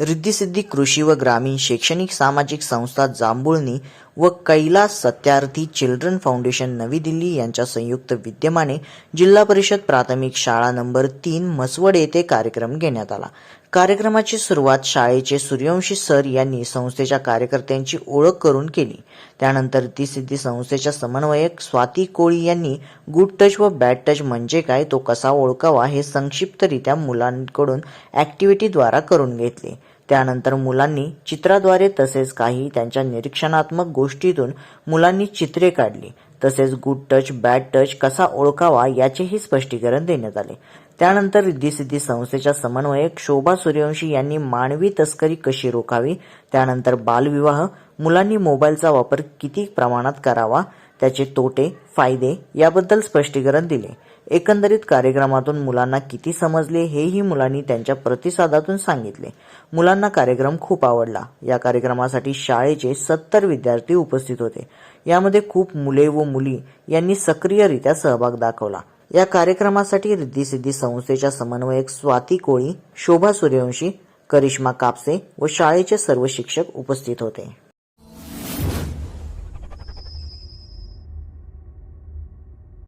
रिद्धिसिद्धी कृषी व ग्रामीण शैक्षणिक सामाजिक संस्था जांभुळणी व कैलास सत्यार्थी चिल्ड्रन फाउंडेशन नवी दिल्ली यांच्या संयुक्त विद्यमाने जिल्हा परिषद प्राथमिक शाळा नंबर तीन म्हसवड येथे कार्यक्रम घेण्यात आला. कार्यक्रमाची सुरुवात शाळेचे सूर्यवंशी सर यांनी संस्थेच्या कार्यकर्त्यांची ओळख करून केली. त्यानंतर रिद्धिसिद्धी संस्थेच्या समन्वयक स्वाती कोळी यांनी गुड टच व बॅड टच म्हणजे काय तो कसा ओळखावा हे संक्षिप्तरित्या मुलांकडून ॲक्टिव्हिटीद्वारा करून घेतले. त्यानंतर मुलांनी चित्राद्वारे तसेच काही त्यांच्या निरीक्षणात्मक गोष्टीतून मुलांनी चित्रे काढली. तसेच गुड टच बॅड टच कसा ओळखावा याचेही स्पष्टीकरण देण्यात आले. त्यानंतर रिद्धिसिद्धी संस्थेच्या समन्वयक शोभा सूर्यवंशी यांनी मानवी तस्करी कशी रोखावी? त्यानंतर बालविवाह मुलांनी मोबाईलचा वापर किती प्रमाणात करावा? त्याचे तोटे फायदे याबद्दल स्पष्टीकरण दिले. एकंदरीत कार्यक्रमातून मुलांना किती समजले हेही मुलांनी त्यांच्या प्रतिसादातून सांगितले. मुलांना कार्यक्रम खूप आवडला. या कार्यक्रमासाठी शाळेचे सत्तर विद्यार्थी उपस्थित होते. यामध्ये खूप मुले व मुली यांनी सक्रियरित्या सहभाग दाखवला. या कार्यक्रमासाठी रिद्धिसिद्धी संस्थेच्या समन्वयक स्वाती कोळी शोभा सूर्यवंशी करिश्मा कापसे व शाळेचे सर्व शिक्षक उपस्थित होते.